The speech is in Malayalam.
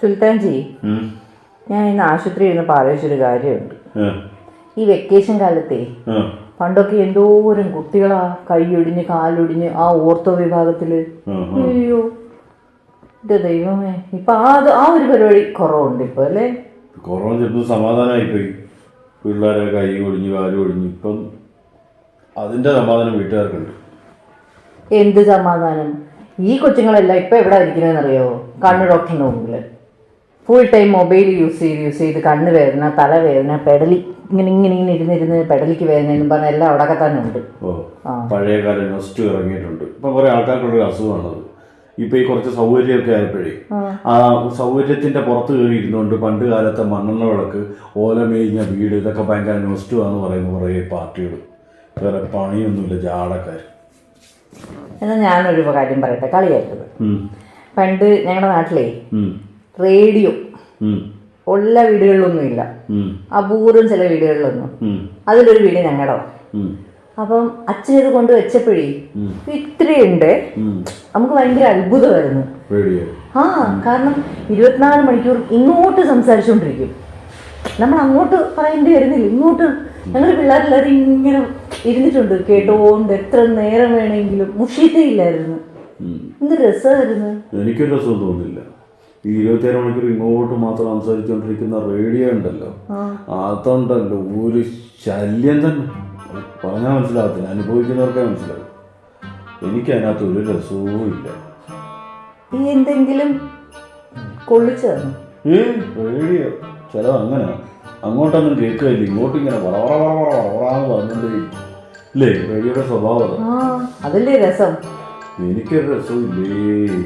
സുൽത്താൻജി ഉം. ഞാൻ ഇന്ന് ആശുപത്രി ഇരുന്ന് ആലോചിച്ചൊരു കാര്യമുണ്ട്. ഈ വെക്കേഷൻ കാലത്തെ പണ്ടൊക്കെ എന്തോരം കുട്ടികളാ കൈയൊടിഞ്ഞ് കാലൊടിഞ്ഞ് ആ ഓർത്തോ വിഭാഗത്തിൽ. അയ്യോ എന്റെ ദൈവമേ. ഇപ്പൊ ആ ആ ഒരു പരിപാടി കുറവുണ്ട് ഇപ്പൊ അല്ലേ? കൊറോണ ചെറുപ്പം സമാധാനമായിപ്പോയി. പിള്ളേരെ കൈ ഒടിഞ്ഞ് കാലൊടിഞ്ഞ് ഇപ്പം അതിന്റെ സമാധാനം വീട്ടുകാർക്കുണ്ട്. എന്ത് സമാധാനം? ഈ കൊച്ചുങ്ങളെല്ലാം ഇപ്പൊ എവിടെ ഇരിക്കുന്നതെന്ന് കണ്ണു ഡോക്ടറിന്റെ മുമ്പിൽ ഫുൾ ടൈം മൊബൈൽ യൂസ് ചെയ്ത് യൂസ് ചെയ്ത് കണ്ണ് വേദന തലവേദന പെടലി. ഇങ്ങനെ ഇങ്ങനെ ഇങ്ങനെ ഇരുന്നിരുന്ന് പെടലിക്ക് വേദന എന്നും പറഞ്ഞ എല്ലാം അവിടെ തന്നെ ഉണ്ട്. പഴയ കാലം നെസ്റ്റ് ഇറങ്ങിയിട്ടുണ്ട്. ഇപ്പം കുറേ ആൾക്കാർക്കുള്ളൊരു അസുഖമാണത്. ഇപ്പം ഈ കുറച്ച് സൗകര്യമൊക്കെ ആയപ്പോഴേ ആ. സൗകര്യത്തിന്റെ പുറത്ത് കയറി ഇരുന്നുകൊണ്ട് പണ്ട് കാലത്തെ മണ്ണെണ്ണ വിളക്ക് ഓല മേഞ്ഞ വീട് ഇതൊക്കെ ഭയങ്കര നൊസ്റ്റുവാന്ന് പറയുന്ന കുറേ പാർട്ടികൾ വേറെ പണിയൊന്നുമില്ല ജാടക്കാർ എന്നാൽ ഞാനൊരു കാര്യം പറയട്ടെ കളിയാക്കത് പണ്ട് ഞങ്ങളുടെ നാട്ടിലേ റേഡിയോ. ഉള്ള വീടുകളിലൊന്നും ഇല്ല അപൂർവം ചില വീടുകളിലൊന്നും. അതിലൊരു വീട് ഞങ്ങളുടെ അപ്പം അച്ഛൻ ഇത് കൊണ്ട് വെച്ചപ്പോഴേ ഇത്രയുണ്ട്. നമുക്ക് ഭയങ്കര അത്ഭുതമായിരുന്നു. ആ കാരണം ഇരുപത്തിനാല് മണിക്കൂർ ഇങ്ങോട്ട് സംസാരിച്ചുകൊണ്ടിരിക്കും നമ്മൾ അങ്ങോട്ട് പറയേണ്ടി വരുന്നില്ല. ഇങ്ങോട്ട് ഞങ്ങൾ പിള്ളേരെല്ലാവരും ഇങ്ങനെ ഇരുന്നിട്ടുണ്ട്. കേട്ടോണ്ട് എത്ര നേരം വേണമെങ്കിലും. മുഷിയത്തേയില്ലായിരുന്നു ഇല്ലായിരുന്നു. എന്ത് രസമായിരുന്നു. എനിക്കൊരു രസം തോന്നുന്നില്ല. ഈ ഇരുപത്തിയേഴ് മണിക്കൂർ ഇങ്ങോട്ട് മാത്രം സംസാരിച്ചുകൊണ്ടിരിക്കുന്ന റേഡിയോ ഉണ്ടല്ലോ. അതുണ്ടല്ലോ ഒരു ശല്യം തന്നെ. പറഞ്ഞാൽ മനസ്സിലാകത്തില്ല അനുഭവിക്കുന്നവർക്കേ മനസ്സിലാവും എനിക്ക് അതിനകത്ത് ഒരു രസവും ഇല്ല. ഈ എന്തെങ്കിലും കൊള്ളിച്ചു ഏ റേഡിയോ ചിലത് അങ്ങനെ അങ്ങോട്ടൊന്നും കേൾക്കുകയില്ല. ഇങ്ങോട്ട് ഇങ്ങനെ വള വള വള വള ഇല്ലേ? റേഡിയോയുടെ സ്വഭാവം അതല്ലേ രസം? എനിക്കൊരു രസവും ഇല്ലേ?